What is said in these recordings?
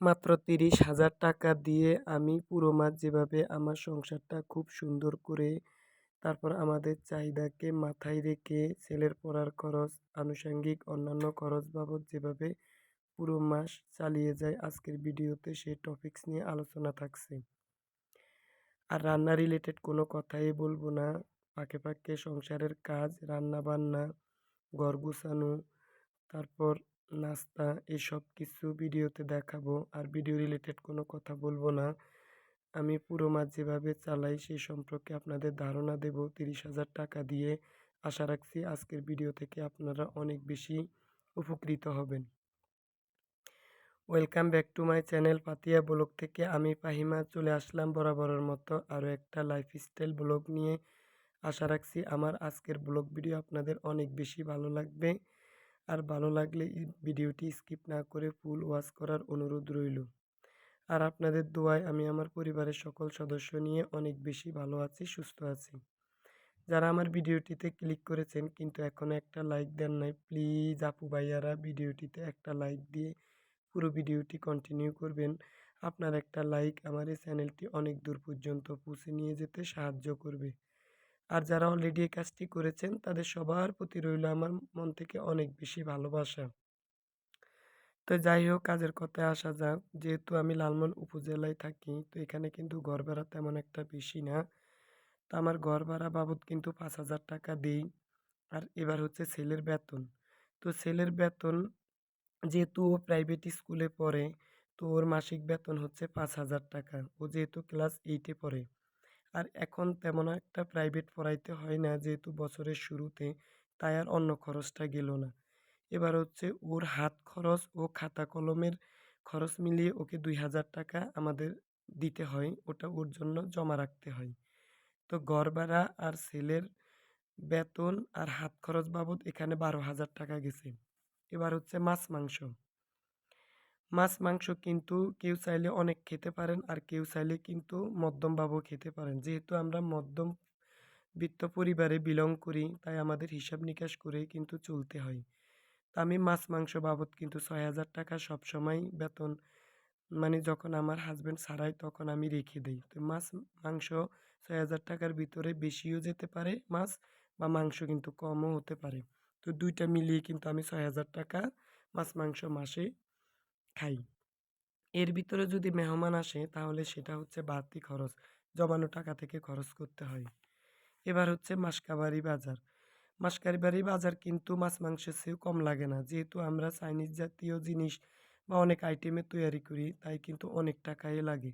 মাত্র তিরিশ হাজার টাকা দিয়ে আমি পুরো মাস যেভাবে আমার সংসারটা খুব সুন্দর করে, তারপর আমাদের চাহিদাকে মাথায় রেখে ছেলের পড়ার খরচ, আনুষঙ্গিক অন্যান্য খরচ বাবদ যেভাবে পুরো মাস চালিয়ে যায়, আজকের ভিডিওতে সেই টপিকস নিয়ে আলোচনা থাকছে। আর রান্না রিলেটেড কোনো কথাই বলব না। পাকে পাকে সংসারের কাজ রান্না বান্না ঘর গুছানো, তারপর নাস্তা, এসব কিছু ভিডিওতে দেখাবো। আর ভিডিও রিলেটেড কোনো কথা বলব না। আমি পুরো মাস যেভাবে চালাই সেই সম্পর্কে আপনাদের ধারণা দেব তিরিশ হাজার টাকা দিয়ে। আশা রাখছি আজকের ভিডিও থেকে আপনারা অনেক বেশি উপকৃত হবেন। Welcome back to my channel Patiya blog থেকে আমি পাহিমা চলে আসলাম বরাবরের মতো আরও একটা লাইফস্টাইল ব্লগ নিয়ে। আশা রাখছি আমার আজকের ব্লগ ভিডিও আপনাদের অনেক বেশি ভালো লাগবে। আর ভালো লাগলে ভিডিওটি স্কিপ না করে ফুল ওয়াচ করার অনুরোধ রইল। আর আপনাদের দোয়ায় আমি আমার পরিবারের সকল সদস্য নিয়ে অনেক বেশি ভালো আছি, সুস্থ আছি। যারা আমার ভিডিওটিতে ক্লিক করেছেন কিন্তু এখনও একটা লাইক দেন নাই, প্লিজ আপু ভাইয়ারা ভিডিওটিতে একটা লাইক দিয়ে পুরো ভিডিওটি কন্টিনিউ করবেন। আপনার একটা লাইক আমার এই চ্যানেলটি অনেক দূর পর্যন্ত পৌঁছে নিয়ে যেতে সাহায্য করবে। আর যারা অলরেডি এই কাজটি করেছেন, তাদের সবার প্রতি রইল আমার মন থেকে অনেক বেশি ভালোবাসা। তো যাই হোক, কাজের কথায় আসা যাক। যেহেতু আমি লালমন উপজেলায় থাকি, তো এখানে কিন্তু ঘর ভাড়া তেমন একটা বেশি না। তো আমার ঘর ভাড়া বাবদ কিন্তু পাঁচ হাজার টাকা দিই। আর এবার হচ্ছে ছেলের বেতন। তো ছেলের বেতন, যেহেতু ও প্রাইভেট স্কুলে পড়ে, তো ওর মাসিক বেতন হচ্ছে পাঁচ হাজার টাকা। ও যেহেতু ক্লাস এইটে পড়ে। আর এখন তেমন একটা প্রাইভেট পড়াইতে হয় না, যেহেতু বছরের শুরুতে, তাই আর অন্য খরচটা গেল না। এবার হচ্ছে ওর হাত খরচ ও খাতা কলমের খরচ মিলিয়ে ওকে দুই হাজার টাকা আমাদের দিতে হয়, ওটা ওর জন্য জমা রাখতে হয়। তো ঘর ভাড়া আর ছেলের বেতন আর হাত খরচ বাবদ এখানে বারো হাজার টাকা গেছে। এবার হচ্ছে মাছ মাংস। মাছ, মাংস কিন্তু কেউ চাইলে অনেক খেতে পারেন আর কেউ চাইলে কিন্তু মধ্যমভাবেও খেতে পারেন। যেহেতু আমরা মধ্যম বৃত্ত পরিবারে বিলং করি, তাই আমাদের হিসাব নিকাশ করে কিন্তু চলতে হয়। তা আমি মাছ, মাংস বাবদ কিন্তু ছয় হাজার টাকা সবসময় বেতন মানে যখন আমার হাজব্যান্ড ছাড়াই তখন আমি রেখে দিই। তো মাছ, মাংস ছয় হাজার টাকার ভিতরে বেশিও যেতে পারে মাছ বা মাংস কিন্তু কমও হতে পারে। তো দুইটা মিলিয়ে কিন্তু আমি ছয় হাজার টাকা মাছ, মাংস মাসে খাই। এর ভিতরে যদি মেহমান আসে, তাহলে সেটা হচ্ছে বাড়তি খরচ, জমানো টাকা থেকে খরচ করতে হয়। এবার হচ্ছে মাসকাবাড়ি বাজার। মাসকাবাড়ি বাজার কিন্তু মাছ মাংসের চেয়েও কম লাগে না। যেহেতু আমরা চাইনিজ জাতীয় জিনিস বা অনেক আইটেমে তৈরি করি, তাই কিন্তু অনেক টাকাই লাগে।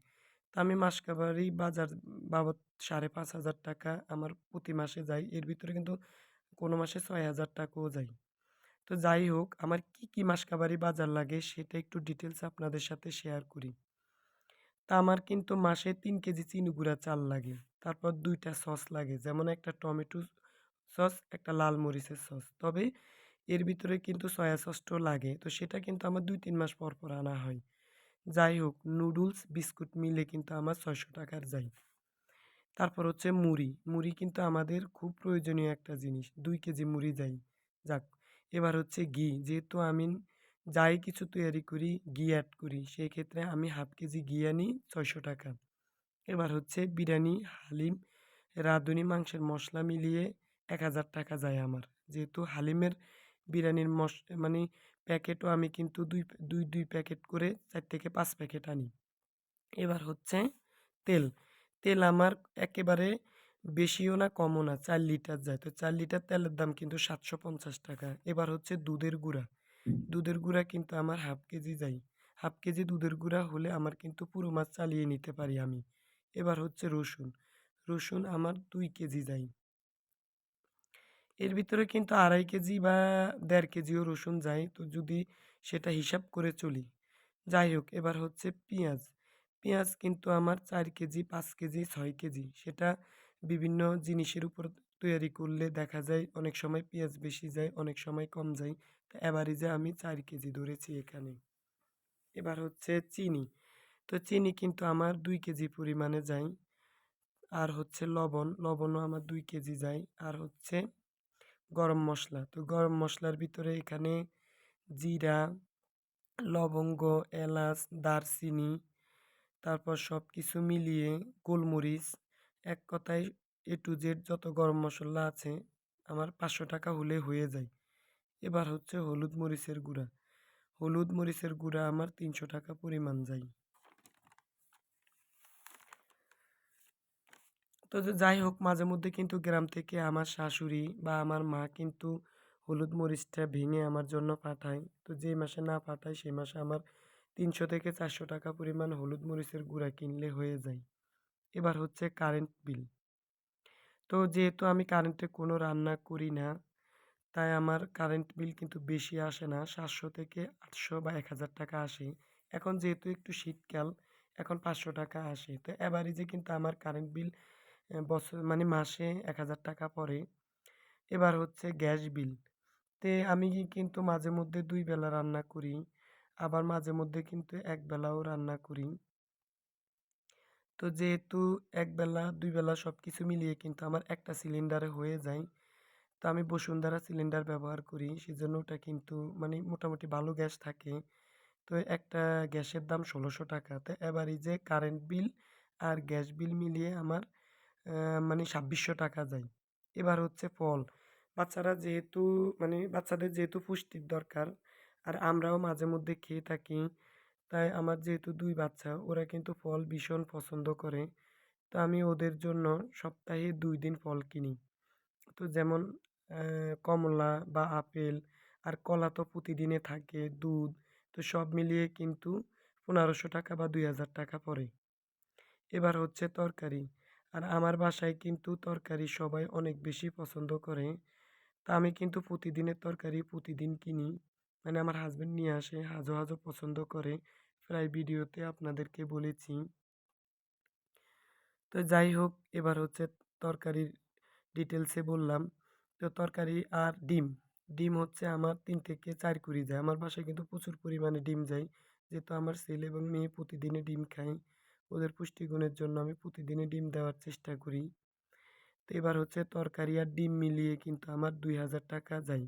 তা আমি মাসকাবাড়ি বাজার বাবদ সাড়ে পাঁচ হাজার টাকা আমার প্রতি মাসে যায় এর ভিতরে কিন্তু কোনো মাসে ছয় হাজার টাকাও যায়। তো যাই হোক, আমার কি কি মাসকাবারি বাজার লাগে সেটা একটু ডিটেলস আপনাদের সাথে শেয়ার করি। তা আমার কিন্তু মাসে তিন কেজি চিনি গুঁড়া চাল লাগে, তারপর দুইটা সস লাগে, যেমন একটা টমেটো সস একটা লাল মরিচের সস তবে এর ভিতরে কিন্তু সয়া সসটাও লাগে, তো সেটা কিন্তু আমার দুই তিন মাস পর পর আনা হয়। যাই হোক নুডলস বিস্কুট মিলে কিন্তু আমার ছয়শো টাকার যাই তারপর হচ্ছে মুড়ি মুড়ি কিন্তু আমাদের খুব প্রয়োজনীয় একটা জিনিস, দুই কেজি মুড়ি যাই, যাক। এবার হচ্ছে ঘি। যেহেতু আমি যাই কিছু তৈরি করি, ঘি অ্যাড করি সেই ক্ষেত্রে আমি হাফ কেজি ঘি আনি ছয়শো টাকা। এবার হচ্ছে বিরিয়ানি, হালিম, রাঁধুনি, মাংসের মশলা মিলিয়ে এক হাজার টাকা যায় আমার। যেহেতু হালিমের বিরিয়ানির মশ মানে প্যাকেটও আমি কিন্তু দুই দুই দুই প্যাকেট করে চার থেকে পাঁচ প্যাকেট আনি। এবার হচ্ছে তেল। তেল আমার একেবারে বেশিও না, কমও না। চার লিটার যায়। তো চার লিটার তেলের দাম কিন্তু সাতশো পঞ্চাশ টাকা। এবার হচ্ছে দুধের গুঁড়া। দুধের গুঁড়া কিন্তু আমার হাফ কেজি যাই হাফ কেজি দুধের গুঁড়া হলে আমার কিন্তু পুরো মাছ চালিয়ে নিতে পারি আমি। এবার হচ্ছে রসুন। রসুন আমার দুই কেজি যাই এর ভিতরে কিন্তু আড়াই কেজি বা দেড় কেজিও রসুন যায়। তো যদি সেটা হিসাব করে চলি। যাই হোক, এবার হচ্ছে পেঁয়াজ। পেঁয়াজ কিন্তু আমার চার কেজি, পাঁচ কেজি, ছয় কেজি। সেটা বিভিন্ন জিনিসের উপর তৈরি করলে দেখা যায় অনেক সময় পেঁয়াজ বেশি যায়, অনেক সময় কম যায়। তো অ্যাভারেজে আমি চার কেজি ধরেছি এখানে। এবার হচ্ছে চিনি। তো চিনি কিন্তু আমার দুই কেজি পরিমাণে যায়। আর হচ্ছে লবণ, লবণও আমার দুই কেজি যায়। আর হচ্ছে গরম মশলা। তো গরম মশলার ভিতরে এখানে জিরা, লবঙ্গ, এলাচ, দারচিনি, তারপর সব কিছু মিলিয়ে গোলমরিচ এক কথায় এ টু জেড যত গরম মশলা আছে, আমার পাঁচশো টাকা হলে হয়ে যায়। এবার হচ্ছে হলুদ মরিচের গুঁড়া। হলুদ মরিচের গুঁড়া আমার তিনশো টাকা পরিমাণ যায়। তো যাই হোক, মাঝে মধ্যে কিন্তু গ্রাম থেকে আমার শাশুড়ি বা আমার মা কিন্তু হলুদ মরিচটা ভেঙে আমার জন্য পাঠায়। তো যে মাসে না পাঠায় সেই মাসে আমার তিনশো থেকে চারশো টাকা পরিমাণ হলুদ মরিচের গুঁড়া কিনলে হয়ে যায়। এবার হচ্ছে কারেন্ট বিল তো যেহেতু আমি কারেন্টে কোনো রান্না করি না, তাই আমার কারেন্ট বিল কিন্তু বেশি আসে না, সাতশো থেকে আটশো বা এক হাজার টাকা আসে। এখন যেহেতু একটু শীতকাল, এখন পাঁচশো টাকা আসে। তো এবারে কিন্তু আমার কারেন্ট বিল বছর মানে মাসে এক হাজার টাকা পড়ে। এবার হচ্ছে গ্যাস বিল তে আমি কিন্তু মাঝে মধ্যে দুই বেলা রান্না করি, আবার মাঝে মধ্যে কিন্তু এক বেলাও রান্না করি। তো যেহেতু এক বেলা দুই বেলা সব কিছু মিলিয়ে কিন্তু আমার একটা সিলিন্ডারে হয়ে যায়। তো আমি বসুন্ধরা সিলিন্ডার ব্যবহার করি, সেজন্য ওটা কিন্তু মানে মোটামুটি ভালো গ্যাস থাকে। তো একটা গ্যাসের দাম ষোলোশো টাকা। তো এবারই যে কারেন্ট বিল আর গ্যাস বিল মিলিয়ে আমার মানে ছাব্বিশশো টাকা যায়। এবার হচ্ছে ফল। বাচ্চারা যেহেতু মানে বাচ্চাদের যেহেতু পুষ্টির দরকার, আর আমরাও মাঝে মধ্যে খেয়ে থাকি তাই আমার যেহেতু দুই বাচ্চা, ওরা কিন্তু ফল ভীষণ পছন্দ করে। তো আমি ওদের জন্য সপ্তাহে দুই দিন ফল কিনি। তো যেমন কমলা বা আপেল আর কলা তো প্রতিদিনে থাকে, দুধ, তো সব মিলিয়ে কিন্তু পনেরোশো টাকা বা দুই হাজার টাকা পড়ে। এবার হচ্ছে তরকারি। আর আমার বাসায় কিন্তু তরকারি সবাই অনেক বেশি পছন্দ করে। তা আমি কিন্তু প্রতিদিনের তরকারি প্রতিদিন কিনি। মানে আমার হাজব্যান্ড নিয়ে আসে, হাজো হাজো পছন্দ করে। প্রায় ভিডিওতে আপনাদেরকে বলেছি। তো যাই হোক, এবার হচ্ছে তরকারির ডিটেলসে বললাম। তো তরকারি আর ডিম। ডিম হচ্ছে আমার তিন থেকে চার কুড়ি যায়। আমার বাসায় কিন্তু প্রচুর পরিমাণে ডিম যায়। যেহেতু আমার ছেলে এবং মেয়ে প্রতিদিনে ডিম খায়, ওদের পুষ্টিগুণের জন্য আমি প্রতিদিনে ডিম দেওয়ার চেষ্টা করি। তো এবার হচ্ছে তরকারি আর ডিম মিলিয়ে কিন্তু আমার দুই হাজার টাকা যায়।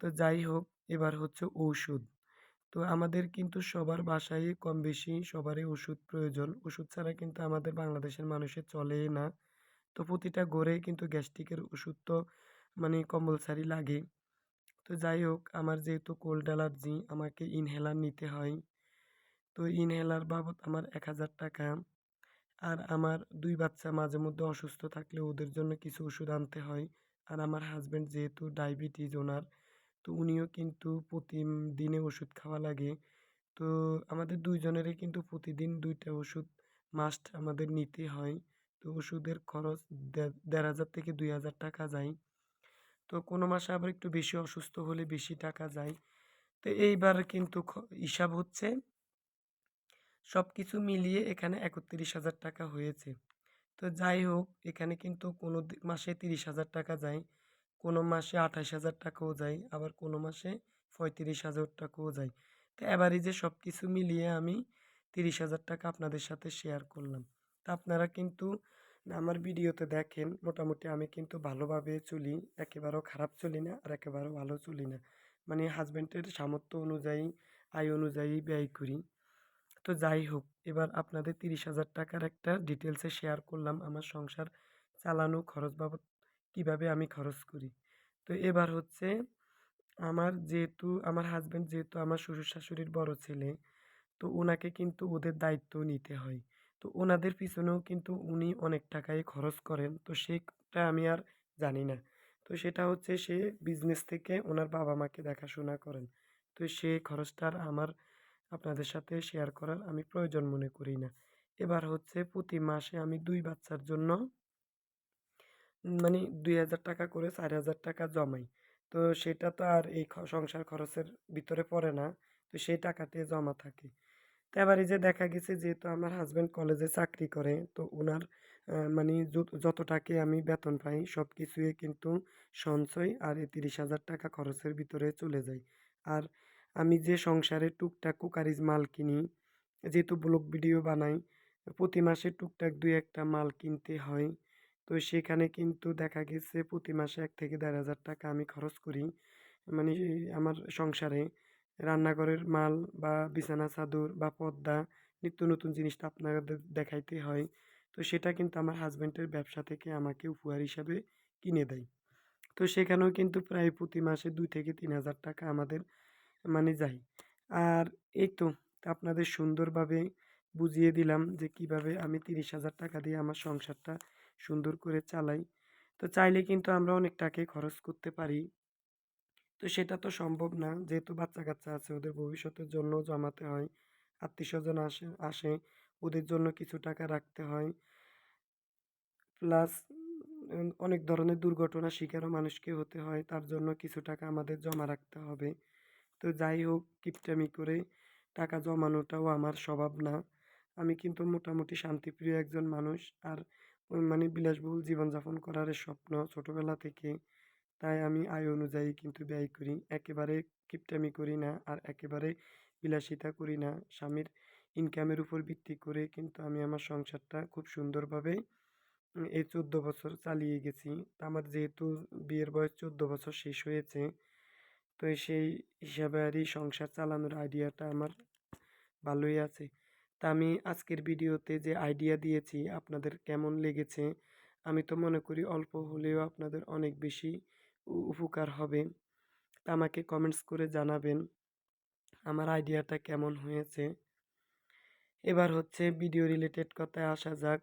তো যাই হোক, এবার হচ্ছে ঔষধ। তো আমাদের কিন্তু সবার বাসায় কম বেশি সবারই ওষুধ প্রয়োজন। ওষুধ ছাড়া কিন্তু আমাদের বাংলাদেশের মানুষের চলে না। তো প্রতিটা ঘরে কিন্তু গ্যাস্ট্রিকের ওষুধ তো মানে কম্পালসারি লাগে তো যাই হোক, আমার যেহেতু কোল্ড অ্যালার্জি আমাকে ইনহেলার নিতে হয়। তো ইনহেলার বাবদ আমার এক হাজার টাকা। আর আমার দুই বাচ্চা মাঝে মধ্যে অসুস্থ থাকলে ওদের জন্য কিছু ওষুধ আনতে হয়। আর আমার হাজব্যান্ড যেহেতু ডায়াবেটিস ওনার তো উনিও কিন্তু প্রতিদিনে ওষুধ খাওয়া লাগে। তো আমাদের দুইজনেরই কিন্তু প্রতিদিন দুইটা ওষুধ মাস্ট আমাদের নিতে হয়। তো ওষুধের খরচ দেড় হাজার থেকে দুই হাজার টাকা যায়। তো কোনো মাসে আবার একটু বেশি অসুস্থ হলে বেশি টাকা যায়। তো এইবার কিন্তু হিসাব হচ্ছে সব কিছু মিলিয়ে এখানে একত্রিশ হাজার টাকা হয়েছে। তো যাই হোক, এখানে কিন্তু কোনো মাসে তিরিশ হাজার টাকা যায়। কোনো মাসে আঠাশ হাজার টাকাও যায়, আবার কোনো মাসে পঁয়ত্রিশ হাজার টাকাও যায়। তো যে সব কিছু মিলিয়ে আমি তিরিশ হাজার টাকা আপনাদের সাথে শেয়ার করলাম। তা আপনারা কিন্তু আমার ভিডিওতে দেখেন, মোটামুটি আমি কিন্তু ভালোভাবে চলি, একেবারেও খারাপ চলি না আর একেবারেও ভালো চলি না। মানে হাজব্যান্ডের সামর্থ্য অনুযায়ী, আয় অনুযায়ী ব্যয় করি। তো যাই হোক, এবার আপনাদের তিরিশ হাজার টাকার একটা ডিটেলসে শেয়ার করলাম। আমার সংসার চালানো খরচ বাবদ কীভাবে আমি খরচ করি। তো এবার হচ্ছে আমার যেহেতু, আমার হাজব্যান্ড যেহেতু আমার শ্বশুর শাশুড়ির বড় ছেলে, তো ওনাকে কিন্তু ওদের দায়িত্ব নিতে হয়। তো ওনাদের পিছনেও কিন্তু উনি অনেক টাকাই খরচ করেন, তো সেটা আমি আর জানি না। তো সেটা হচ্ছে সে বিজনেস থেকে ওনার বাবা মাকে দেখাশোনা করেন। তো সে খরচটা আর আমার আপনাদের সাথে শেয়ার করার আমি প্রয়োজন মনে করি না। এবার হচ্ছে প্রতি মাসে আমি দুই বাচ্চার জন্য মানে দুই হাজার টাকা করে চার হাজার টাকা জমাই। তো সেটা তো আর এই সংসার খরচের ভিতরে পড়ে না। তো সেই টাকাতে জমা থাকে। তো এবার এই যে দেখা গেছে যেহেতু আমার হাজব্যান্ড কলেজে চাকরি করে, তো ওনার মানে যতটাকে আমি বেতন পাই সব কিছুই কিন্তু সঞ্চয় আর এই তিরিশ হাজার টাকা খরচের ভিতরে চলে যায়। আর আমি যে সংসারে টুকটাক কুকারিজ মাল কিনি, যেহেতু ব্লগ ভিডিও বানাই, প্রতি মাসে টুকটাক দুই একটা মাল কিনতে হয়। তো সেখানে কিন্তু দেখা গেছে প্রতি মাসে এক থেকে দেড় হাজার টাকা আমি খরচ করি। মানে আমার সংসারে রান্নাঘরের মাল বা বিছানা, চাদর বা পর্দা নিত্য নতুন জিনিসটা আপনাদের দেখাইতে হয়। তো সেটা কিন্তু আমার হাজব্যান্ডের ব্যবসা থেকে আমাকে উপহার হিসাবে কিনে দেয়। তো সেখানেও কিন্তু প্রায় প্রতি মাসে দুই থেকে তিন হাজার টাকা আমাদের মানে যায়। আর এই তো আপনাদের সুন্দরভাবে বুঝিয়ে দিলাম যে কীভাবে আমি তিরিশ হাজার টাকা দিয়ে আমার সংসারটা সুন্দর করে চালাই। তো চাইলে কিন্তু আমরা অনেক টাকাই খরচ করতে পারি। তো সেটা তো সম্ভব না। যেহেতু বাচ্চা কাচ্চা আছে, ওদের ভবিষ্যতের জন্য জমাতে হয়। আত্মীয় স্বজন আসে আসে, ওদের জন্য কিছু টাকা রাখতে হয়। প্লাস অনেক ধরনের দুর্ঘটনা শিকারও মানুষকে হতে হয়। তার জন্য কিছু টাকা আমাদের জমা রাখতে হবে। তো যাই হোক, কিপটামি করে টাকা জমানোটাও আমার স্বভাব না। আমি কিন্তু মোটামুটি শান্তিপ্রিয় একজন মানুষ। আর মানে বিলাসবহুল জীবনযাপন করার স্বপ্ন ছোটোবেলা থেকে। তাই আমি আয় অনুযায়ী কিন্তু ব্যয় করি। একেবারে কিপটামি করি না আর একেবারে বিলাসিতা করি না। স্বামীর ইনকামের উপর ভিত্তি করে কিন্তু আমি আমার সংসারটা খুব সুন্দরভাবে এই চোদ্দ বছর চালিয়ে গেছি। আমার যেহেতু বিয়ের বয়স চোদ্দ বছর শেষ হয়েছে, তো সেই হিসাবে আর এই সংসার চালানোর আইডিয়াটা আমার ভালোই আছে। তা আমি আজকের ভিডিওতে যে আইডিয়া দিয়েছি আপনাদের কেমন লেগেছে, আমি তো মনে করি অল্প হলেও আপনাদের অনেক বেশি উপকার হবে। তা আমাকে কমেন্টস করে জানাবেন আমার আইডিয়াটা কেমন হয়েছে। এবার হচ্ছে ভিডিও রিলেটেড কথায় আসা যাক।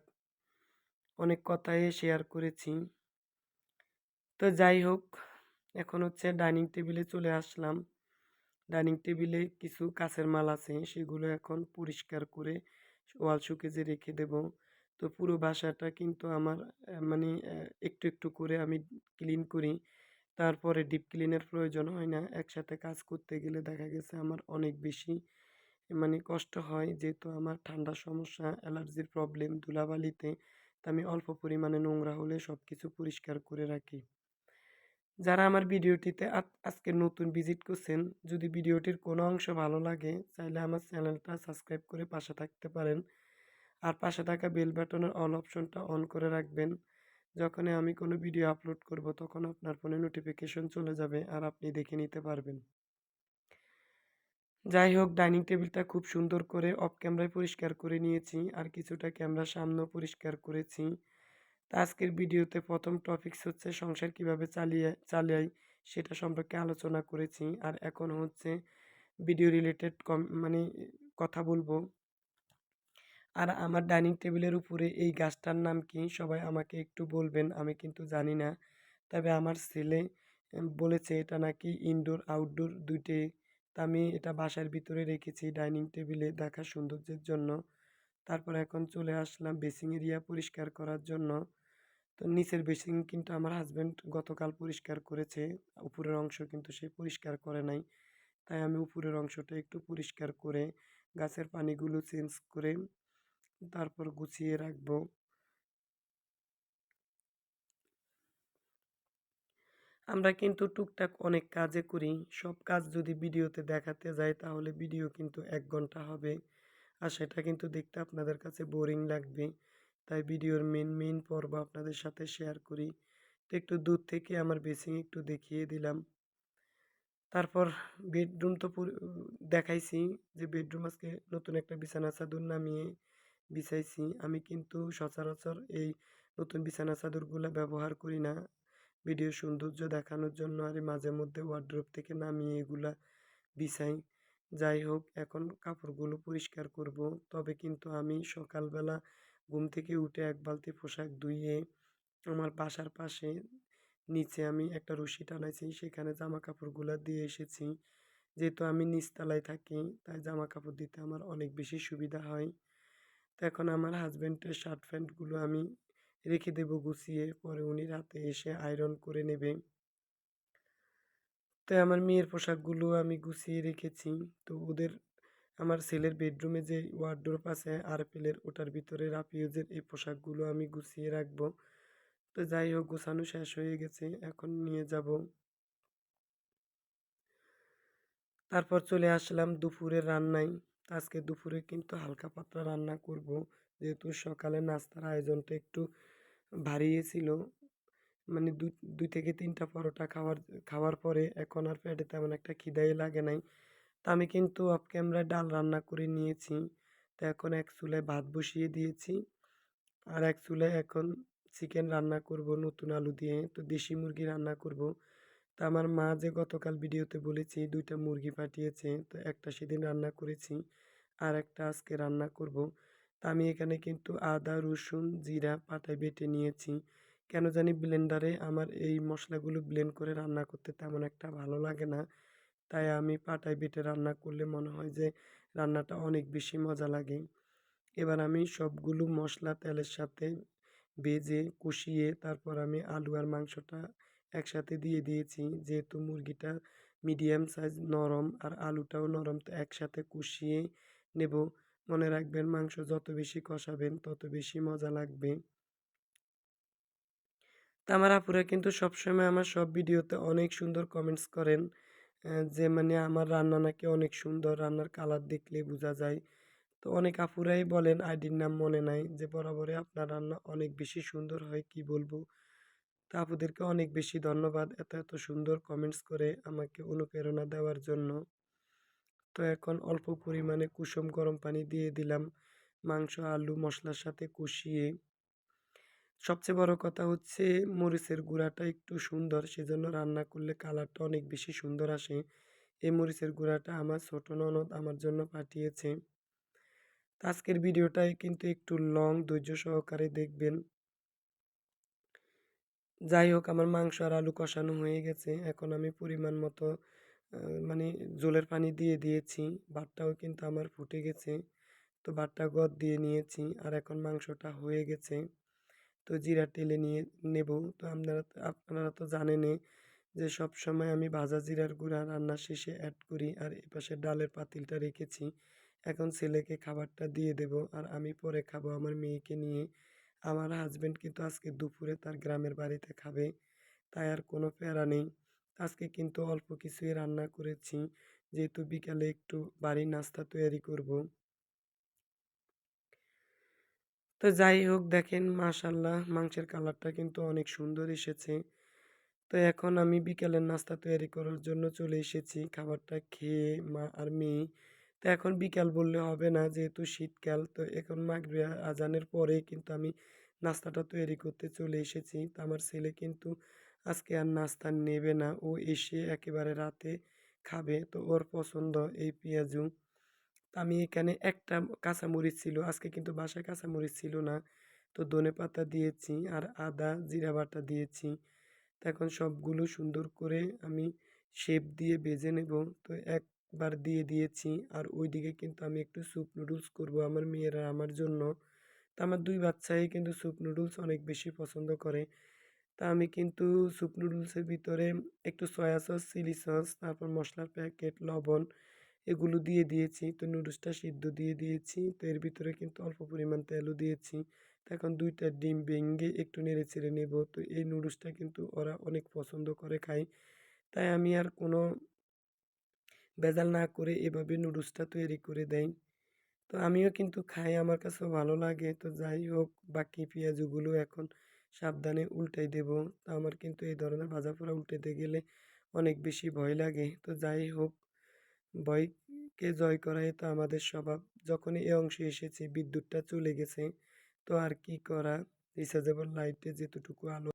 অনেক কথাই শেয়ার করেছি। তো যাই হোক, এখন হচ্ছে ডাইনিং টেবিলে চলে আসলাম। ডাইনিং টেবিলে কিছু কাঁচের মাল আছে, সেগুলো এখন পরিষ্কার করে ওয়াল শোকেজে রেখে দেব। তো পুরো বাসাটা কিন্তু আমার মানে একটু একটু করে আমি ক্লিন করি। তারপরে ডিপ ক্লিনের প্রয়োজন হয় না, একসাথে কাজ করতে গেলে দেখা গেছে আমার অনেক বেশি মানে কষ্ট হয়। যেহেতু আমার ঠান্ডার সমস্যা, অ্যালার্জির প্রবলেম, ধুলাবালিতে, তা আমি অল্প পরিমাণে নোংরা হলে সব কিছু পরিষ্কার করে রাখি। যারা আমার ভিডিওটিতে আজ- আজকে নতুন ভিজিট করছেন, যদি ভিডিওটির কোনো অংশ ভালো লাগে, চাইলে আমার চ্যানেলটা সাবস্ক্রাইব করে পাশে থাকতে পারেন। আর পাশে থাকা বেল বাটনের অল অপশনটা অন করে রাখবেন। যখনই আমি কোনো ভিডিও আপলোড করব, তখন আপনার ফোনে নোটিফিকেশন চলে যাবে আর আপনি দেখে নিতে পারবেন। যাই হোক, ডাইনিং টেবিলটা খুব সুন্দর করে অফ ক্যামেরায় পরিষ্কার করে নিয়েছি। আর কিছুটা ক্যামেরার সামনেও পরিষ্কার করেছি। তা আজকের ভিডিওতে প্রথম টপিকস হচ্ছে সংসার কীভাবে চালিয়ে, চালাই সেটা সম্পর্কে আলোচনা করেছি। আর এখন হচ্ছে ভিডিও রিলেটেড কম মানে কথা বলব। আর আমার ডাইনিং টেবিলের উপরে এই গাছটার নাম কি সবাই আমাকে একটু বলবেন, আমি কিন্তু জানি না। তবে আমার ছেলে বলেছে এটা নাকি ইনডোর আউটডোর দুইটে। তা আমি এটা বাসার ভিতরে রেখেছি ডাইনিং টেবিলে দেখার সৌন্দর্যের জন্য। তারপর এখন চলে আসলাম বেসিং এরিয়া পরিষ্কার করার জন্য। তো নিচের বেসিন কিন্তু আমার হাজব্যান্ড গতকাল পরিষ্কার করেছে। উপরের অংশ কিন্তু সে পরিষ্কার করে নাই। তাই আমি উপরের অংশটা একটু পরিষ্কার করে গাছের পানিগুলো চেঞ্জ করে তারপর গুছিয়ে রাখব। আমরা কিন্তু টুকটাক অনেক কাজে করি। সব কাজ যদি ভিডিওতে দেখাতে যাই তাহলে ভিডিও কিন্তু এক ঘণ্টা হবে। আর সেটা কিন্তু দেখতে আপনাদের কাছে বোরিং লাগবে। তাই ভিডিওর মেন মেন পর্ব আপনাদের সাথে শেয়ার করি। তো একটু দূর থেকে আমার বেসিং একটু দেখিয়ে দিলাম। তারপর বেডরুম তো দেখাইছি যে বেডরুম আজকে নতুন একটা বিছানা চাদর নামিয়ে বিছাইছি। আমি কিন্তু সচরাচর এই নতুন বিছানা চাদরগুলো ব্যবহার করি না। ভিডিও সৌন্দর্য দেখানোর জন্য আর মাঝে মধ্যে ওয়ার্ড্রোব থেকে নামিয়ে এগুলা বিছাই। যাই হোক, এখন কাপড়গুলো পরিষ্কার করব। তবে কিন্তু আমি সকালবেলা ঘুম থেকে উঠে এক বালতি পোশাক ধুয়ে আমার বাসার পাশে নিচে আমি একটা রশি টানাইছি, সেখানে জামা কাপড়গুলো দিয়ে এসেছি। যেহেতু আমি নিচতলায় থাকি, তাই জামা কাপড় দিতে আমার অনেক বেশি সুবিধা হয়। তো এখন আমার হাজব্যান্ডের শার্ট প্যান্টগুলো আমি রেখে দেবো গুছিয়ে, পরে উনি রাতে এসে আয়রন করে নেবে। তাই আমার মেয়ের পোশাকগুলো আমি গুছিয়ে রেখেছি। তো ওদের আমার ছেলের বেডরুমে যে ওয়ার্ডরোব আছে আরপিএলের ওটার ভিতরে রাফিউজের এই পোশাকগুলো আমি গুছিয়ে রাখব। তো যাই হোক, গোছানো শেষ হয়ে গেছে, এখন নিয়ে যাব। তারপর চলে আসলাম দুপুরের রান্নায়। আজকে দুপুরে কিন্তু হালকা পাতলা রান্না করব। যেহেতু সকালে নাস্তার আয়োজনটা একটু ভারী ছিল মানে দুই থেকে তিনটা পরোটা খাওয়ার খাওয়ার পরে এখন আর পেটে তেমন একটা খিদাই লাগে নাই। তো আমি কিন্তু অফ ক্যামেরায় ডাল রান্না করে নিয়েছি। তো এখন এক চুলায় ভাত বসিয়ে দিয়েছি। আর এক চুলায় এখন চিকেন রান্না করব নতুন আলু দিয়ে। তো দেশি মুরগি রান্না করব। তো আমার মা যে গতকাল ভিডিওতে বলেছি দুইটা মুরগি পাঠিয়েছে। তো একটা সেদিন রান্না করেছি, আর একটা আজকে রান্না করব। তা আমি এখানে কিন্তু আদা, রসুন, জিরা, পাটায় বেটে নিয়েছি। কেন জানি ব্লেন্ডারে আমার এই মশলাগুলো ব্লেন্ড করে রান্না করতে তেমন একটা ভালো লাগে না। তাই আমি পাটায় বেটে রান্না করলে মনে হয় যে রান্নাটা অনেক বেশি মজা লাগে। এবার আমি সবগুলো মশলা তেলের সাথে ভেজে, কষিয়ে তারপর আমি আলু আর মাংসটা একসাথে দিয়ে দিয়েছি। যেহেতু মুরগিটা মিডিয়াম সাইজ নরম আর আলুটাও নরম, তো একসাথে কষিয়ে নেব। মনে রাখবেন মাংস যত বেশি কষাবেন তত বেশি মজা লাগবে। তা আমার আপুরা কিন্তু সবসময় আমার সব ভিডিওতে অনেক সুন্দর কমেন্টস করেন। যে মানে আমার রান্না নাকি অনেক সুন্দর, রান্নার কালার দেখলে বোঝা যায়। তো অনেক আপুরাই বলেন, আইডির নাম মনে নাই যে বরাবরই আপনার রান্না অনেক বেশি সুন্দর হয়, কি বলব? তা আপুদেরকে অনেক বেশি ধন্যবাদ এত এত সুন্দর কমেন্টস করে আমাকে অনুপ্রেরণা দেওয়ার জন্য। তো এখন অল্প পরিমাণে কুসুম গরম পানি দিয়ে দিলাম। মাংস, আলু, মশলার সাথে কষিয়ে সবচেয়ে বড় কথা হচ্ছে মরিচের গুঁড়াটা একটু সুন্দর, সেজন্য রান্না করলে কালারটা অনেক বেশি সুন্দর আসে। এই মরিচের গুঁড়াটা আমার ছোট ননদ আমার জন্য পাঠিয়েছে। আজকের ভিডিওটাই কিন্তু একটু লং ধৈর্য সহকারে দেখবেন। যাই হোক, আমার মাংস আর আলু কষানো হয়ে গেছে। এখন আমি পরিমাণ মতো মানে জলের পানি দিয়ে দিয়েছি। ভাতটাও কিন্তু আমার ফুটে গেছে। তো ভাতটা গদ দিয়ে নিয়েছি। আর এখন মাংসটা হয়ে গেছে। তো জিরা টেলে নিয়ে নেব। তো আপনারা আপনারা তো জানেনই যে সব সময় আমি ভাজা জিরার গুঁড়া রান্নার শেষে অ্যাড করি আর এপাশে ডালের পাতিলটা রেখেছি। এখন ছেলেকে খাবারটা দিয়ে দেব আর আমি পরে খাব আমার মেয়েকে নিয়ে। আমার হাজব্যান্ড কিন্তু আজকে দুপুরে তার গ্রামের বাড়িতে খাবে, তাই আর কোনো প্যারা নেই। আজকে কিন্তু অল্প কিছুই রান্না করেছি, যেহেতু বিকালে একটু বাড়ির নাস্তা তৈরি করব। তো যাই হোক, দেখেন মাশাল্লাহ মাংসের কালারটা কিন্তু অনেক সুন্দর এসেছে। তো এখন আমি বিকেলের নাস্তা তৈরি করার জন্য চলে এসেছি খাবারটা খেয়ে মা আর মেয়ে। তো এখন বিকাল বললে হবে না, যেহেতু শীতকাল, তো এখন মাগরিব, আজানের পরে কিন্তু আমি নাস্তাটা তৈরি করতে চলে এসেছি। তো আমার ছেলে কিন্তু আজকে আর নাস্তা নেবে না, ও এসে একেবারে রাতে খাবে। তো ওর পছন্দ এই পেঁয়াজু। তো আমি এখানে একটা কাঁচামরিচ ছিল, আজকে কিন্তু বাসায় কাঁচামরিচ ছিল না। তো ধনে পাতা দিয়েছি আর আদা, জিরা বাটা দিয়েছি। তো এখন সবগুলো সুন্দর করে আমি শেপ দিয়ে ভেজে নেব। তো একবার দিয়ে দিয়েছি আর ওইদিকে কিন্তু আমি একটু স্যুপ নুডলস করব আমার মেয়েরা আমার জন্য। তো আমার দুই বাচ্চাই কিন্তু স্যুপ নুডলস অনেক বেশি পছন্দ করে। তা আমি কিন্তু স্যুপ নুডলসের ভিতরে একটু সয়া সস চিলি সস তারপর মশলার প্যাকেট লবণ এগুলো দিয়ে দিয়েছি। তো নুডলসটা সিদ্ধ দিয়ে দিয়েছি। তো এর ভিতরে কিন্তু অল্প পরিমাণ তেলও দিয়েছি। তো এখন দুইটা ডিম ভেঙে একটু নেড়ে চেড়ে নেব। তো এই নুডলসটা কিন্তু ওরা অনেক পছন্দ করে খায়। তাই আমি আর কোনো ভেজাল না করে এভাবে নুডলসটা তৈরি করে দেই। তো আমিও কিন্তু খাই, আমার কাছেও ভালো লাগে। তো যাই হোক, বাকি পেঁয়াজগুলো এখন সাবধানে উল্টাই দেব। তো আমার কিন্তু এই ধরনের ভাজা পোড়া উল্টাতে গেলে অনেক বেশি ভয় লাগে। তো যাই হোক ভয়কে জয় করাই তো আমাদের স্বভাব। যখনই এ অংশে এসেছি, বিদ্যুৎটা চলে গেছে, তো আর কি করা? রিচার্জেবল লাইটে যেতটুকু আলো